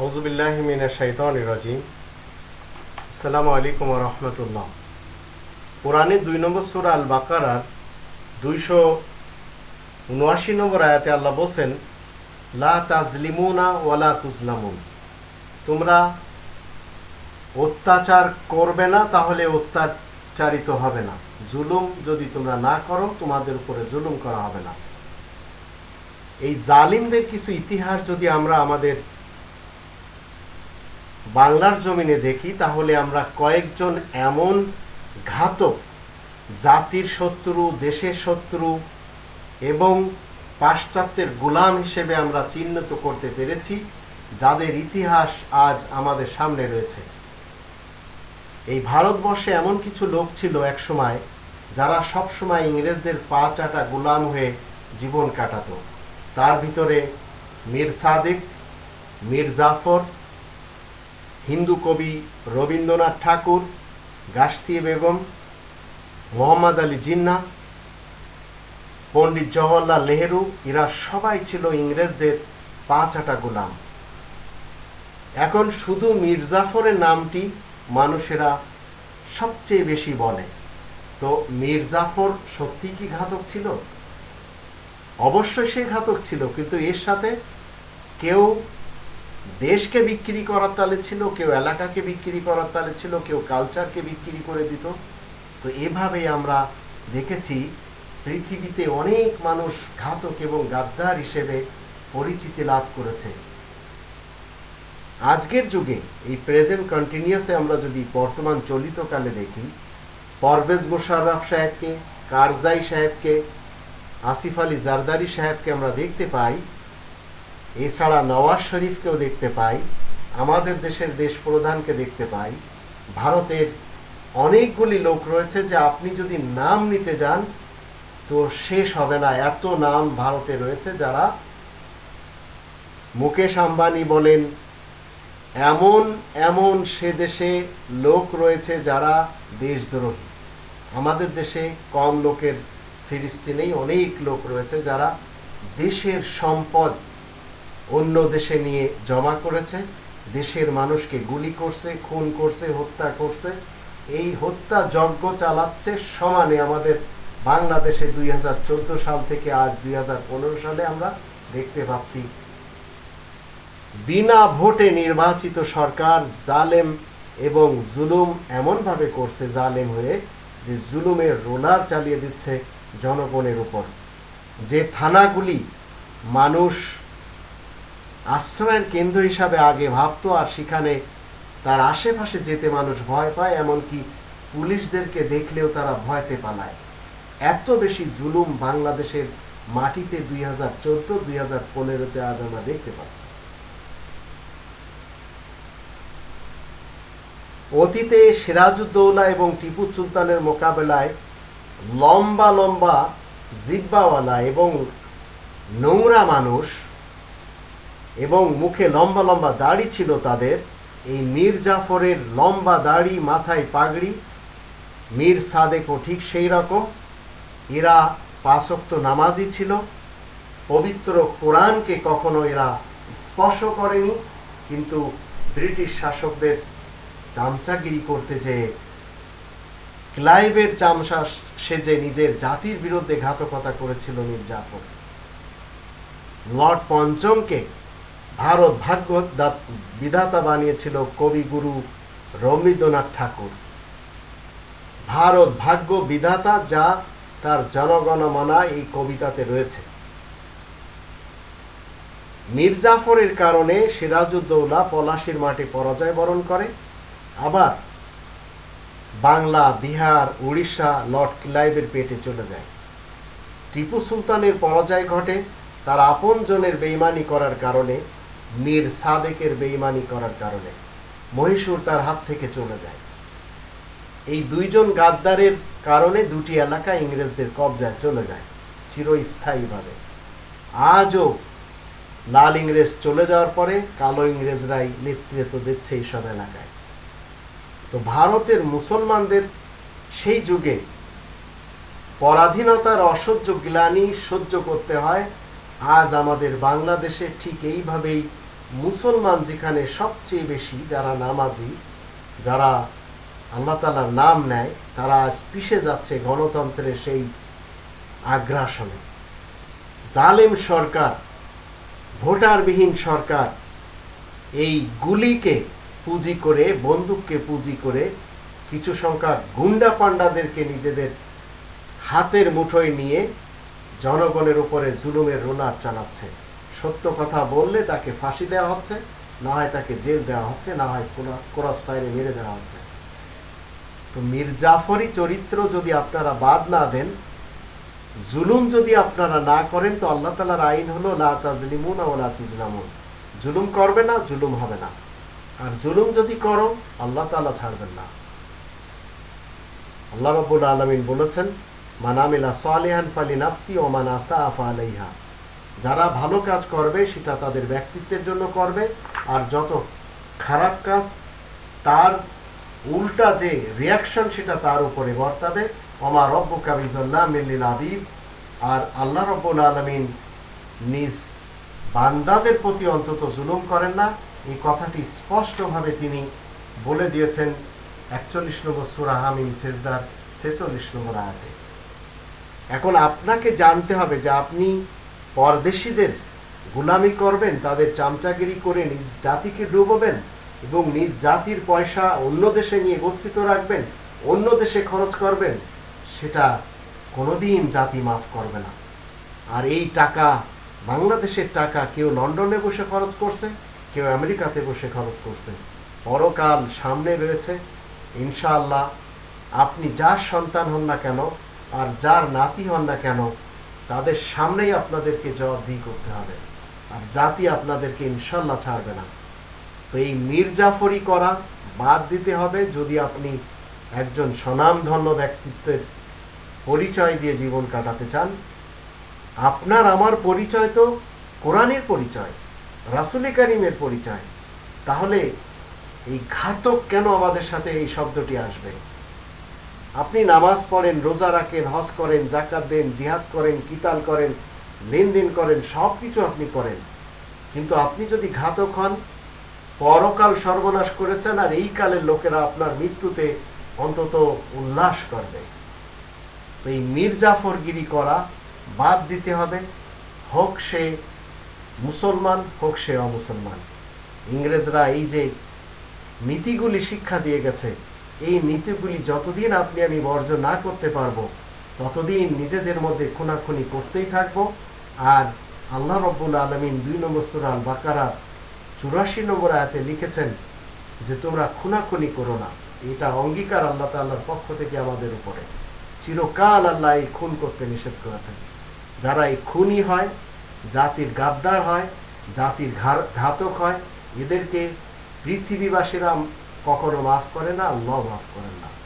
তোমরা অত্যাচার করবে না, তাহলে অত্যাচারিত হবে না। জুলুম যদি তোমরা না করো, তোমাদের উপরে জুলুম করা হবে না। এই জালিমদের কিছু ইতিহাস যদি আমরা আমাদের বাংলার জমিনে দেখি, তাহলে আমরা কয়েকজন এমন ঘাতক, জাতির শত্রু, দেশের শত্রু এবং পাশ্চাত্যের গোলাম হিসেবে আমরা চিহ্নিত করতে পেরেছি, যাদের ইতিহাস আজ আমাদের সামনে রয়েছে। এই ভারতবর্ষে এমন কিছু লোক ছিল এক সময় যারা সবসময় ইংরেজদের পা চাটা গোলাম হয়ে জীবন কাটাতো। তার ভিতরে মীর সাদিক, মীর জাফর হিন্দু কবি রবীন্দ্রনাথ ঠাকুর গাস্তিয়ে বেগম, মোহাম্মদ আলী জিন্না, পণ্ডিত জওয়াহরলাল নেহেরু, এরা সবাই ছিল ইংরেজদের পাঁচ আটা গোলাম। এখন শুধু মির্জাফরের নামটি মানুষেরা সবচেয়ে বেশি বলে। তো মির্জাফর সত্যি কি ঘাতক ছিল? অবশ্যই সে ঘাতক ছিল, কিন্তু এর সাথে কেউ দেশকে বিক্রি করার তালে ছিল, কেউ এলাকাকে বিক্রি করার তালে ছিল, কেউ কালচারকে বিক্রি করে দিত। তো এভাবেই আমরা দেখেছি, পৃথিবীতে অনেক মানুষ ঘাতক এবং গাদ্দার হিসেবে পরিচিতি লাভ করেছে। আজকের যুগে, এই প্রেজেন্ট কন্টিনিউসে আমরা যদি বর্তমান চলিত কালে দেখি পরভেজ মোশাররফ সাহেবকে, কারজাই সাহেবকে, আসিফ আলী জারদারি সাহেবকে আমরা দেখতে পাই এছাড়া নওয়াজ শরীফকেও দেখতে পাই, আমাদের দেশের দেশ প্রধানকে দেখতে পাই। ভারতের অনেকগুলি লোক রয়েছে যে আপনি যদি নাম নিতে যান, তো শেষ হবে না। এত নাম ভারতে রয়েছে যারা মুকেশ আম্বানি বলেন, এমন এমন সে দেশে লোক রয়েছে যারা দেশদ্রোহী। আমাদের দেশে কম লোকের ফিরিস্তি নেই অনেক লোক রয়েছে যারা দেশের সম্পদ অন্য দেশে নিয়ে জমা করেছে, দেশের মানুষকে গুলি করছে, খুন করছে, হত্যা করছে। এই হত্যা যজ্ঞ চালাচ্ছে সমানে আমাদের বাংলাদেশে দুই হাজার চোদ্দ সাল থেকে আজ দুই হাজার পনেরো সালে আমরা দেখতে পাচ্ছি। বিনা ভোটে নির্বাচিত সরকার জালেম এবং জুলুম এমনভাবে করছে জালেম হয়ে যে জুলুমের রোলার চালিয়ে দিচ্ছে জনগণের উপর। যে থানাগুলি মানুষ আশ্রয়ের কেন্দ্র হিসাবে আগে ভাবত আর সেখানে তার আশেপাশে যেতে মানুষ ভয় পায়, এমনকি পুলিশদেরকে দেখলেও তারা ভয়তে পালায়। এত বেশি জুলুম বাংলাদেশের মাটিতে দুই হাজার চোদ্দ, দুই হাজার পনেরোতে আজ আমরা দেখতে পাচ্ছি। অতীতে সিরাজউদ্দৌলা এবং টিপু সুলতানের মোকাবেলায় লম্বা লম্বা জিব্বাওয়ালা এবং নোংরা মানুষ এবং মুখে লম্বা লম্বা দাড়ি ছিল তাদের। এই মীর জাফরের লম্বা দাড়ি মাথায় পাগড়ি। মীর সাদেকও ঠিক সেই রকম। এরা পাঁচক্ত নামাজি ছিল। পবিত্র কোরআনকে কখনো এরা স্পর্শ করেনি। কিন্তু ব্রিটিশ শাসকদের চামচাগিরি করতে যে ক্লাইভের চামচা সেজে নিজের জাতির বিরুদ্ধে ঘাতকতা করেছিল মীর জাফর। লর্ড পঞ্চমকে ভারত ভাগ্য বিধাতা বানিয়েছিল কবিগুরু রবীন্দ্রনাথ ঠাকুর। ভারত ভাগ্য বিধাতা যা তার জনগণমনা এই কবিতাতে রয়েছে। মির্জাফরের কারণে সিরাজউদ্দৌলা পলাশির মাঠে পরাজয় বরণ করে। আবার বাংলা, বিহার, উড়িষ্যা, লর্ড ক্লাইভের পেটে চলে যায়। টিপু সুলতানের পরাজয় ঘটে তার আপন জনের বেইমানি করার কারণে মীর সাদেকের বেইমানি করার কারণে মহীশূর তার হাত থেকে চলে যায়। এই দুইজন গাদ্দারের কারণে দুটি এলাকা ইংরেজদের কবজায় চলে যায়, চিরস্থায়ীভাবে। আজও লাল ইংরেজ চলে যাওয়ার পরে কালো ইংরেজরাই নেতৃত্ব দিচ্ছে এইসব এলাকায়। তো ভারতের মুসলমানদের সেই যুগে পরাধীনতার অসহ্য গ্লানি সহ্য করতে হয় আজ আমাদের বাংলাদেশে ঠিক এইভাবেই মুসলমান যেখানে সবচেয়ে বেশি যারা নামাজি, যারা আল্লাহ তালার নাম নেয়, তারা আজ পিষে যাচ্ছে গণতন্ত্রের সেই আগ্রাসনে। জালেম সরকার, ভোটারবিহীন সরকার, এই গুলিকে পুঁজি করে, বন্দুককে পুঁজি করে কিছু সংখ্যক গুন্ডা পান্ডাদেরকে নিজেদের হাতের মুঠোয় নিয়ে জনগণের উপরে জুলুমের রোনার চালাচ্ছে। সত্য কথা বললে তাকে ফাঁসি দেওয়া হচ্ছে, না হয় তাকে জেল দেওয়া হচ্ছে, না হয় ক্রস ফায়ারে মেরে দেওয়া হচ্ছে। তো মির্জাফরি চরিত্র যদি আপনারা বাদ না দেন, জুলুম যদি আপনারা না করেন, তো আল্লাহ তালার আইন হলো, লা তাজলিমুন ও লা তুজলামুন জুলুম করবে না, জুলুম হবে না। আর জুলুম যদি করো, আল্লাহ তালা ছাড়বেন না। আল্লাহ রব্বুল আলমিন বলেছেন মানামিলা সালেহান ফালি নাফসি ও মানাসা আফা যারা ভালো কাজ করবে, সেটা তাদের ব্যক্তিত্বের জন্য করবে, আর যত খারাপ কাজ, তার উল্টা যে রিয়াকশন সেটা তার উপরে বর্তাবে। অমা রব্বু কাবিজল্লাহ মিল্লিল আবিব আর আল্লাহ রব্বুল আলমিন নিজ বান্দাদের প্রতি অন্তত জুলুম করেন না। এই কথাটি স্পষ্টভাবে তিনি বলে দিয়েছেন একচল্লিশ নম্বর সুরাহামিন সেজদার ছেচল্লিশ নম্বর আয়াতে। এখন আপনাকে জানতে হবে যে আপনি পরদেশিদের গুলামি করবেন, তাদের চামচাগিরি করে নিজ জাতিকে ডুবোবেন এবং নিজ জাতির পয়সা অন্য দেশে নিয়ে গচ্ছিত রাখবেন, অন্য দেশে খরচ করবেন, সেটা কোনোদিন জাতি মাফ করবে না। আর এই টাকা, বাংলাদেশের টাকা কেউ লন্ডনে বসে খরচ করছে, কেউ আমেরিকাতে বসে খরচ করছে। পরকাল সামনে রয়েছে। ইনশাআল্লাহ, আপনি যার সন্তান হন না কেন আর যার নাতি হন না কেন, তাদের সামনেই আপনাদেরকে জবাবদিহি করতে হবে। আর জাতি আপনাদেরকে ইনশাল্লাহ ছাড়বে না। তো এই মির্জাফরি করা বাদ দিতে হবে যদি আপনি একজন স্বনামধন্য ব্যক্তিত্বের পরিচয় দিয়ে জীবন কাটাতে চান। আপনার আমার পরিচয় তো কোরআনের পরিচয়, রাসুলি কারিমের পরিচয়। তাহলে এই ঘাতক কেন আমাদের সাথে এই শব্দটি আসবে? আপনি নামাজ পড়েন, রোজা রাখেন, হজ করেন জাকাত দেন, জিহাদ করেন, কিতাল করেন, লেনদেন করেন সব কিছু আপনি করেন কিন্তু আপনি যদি ঘাতক হন, পরকাল সর্বনাশ করেছেন আর এই কালের লোকেরা আপনার মৃত্যুতে অন্তত উল্লাস করবে। তো এই মির্জাফরগিরি করা বাদ দিতে হবে। হোক সে মুসলমান, হোক সে অমুসলমান। ইংরেজরা এই যে নীতিগুলি শিক্ষা দিয়ে গেছে এই নীতিগুলি যতদিন আপনি আমি বর্জন না করতে পারব, ততদিন নিজেদের মধ্যে খুনাখুনি করতেই থাকব। আর আল্লাহ রব্বুল আলমিন দুই নম্বর সুরাল বাকারা চুরাশি নম্বর আয়াতে লিখেছেন যে, তোমরা খুনাখুনি করো না। এটা অঙ্গীকার আল্লাহ তাল্লাহর পক্ষ থেকে আমাদের উপরে। চিরকাল আল্লাহ এই খুন করতে নিষেধ করেছেন। যারা এই খুনি হয়, জাতির গাদ্দার হয়, জাতির ঘাতক হয়, এদেরকে পৃথিবীবাসীরা কখনো মাফ করে না আল্লাহ মাফ করেন না।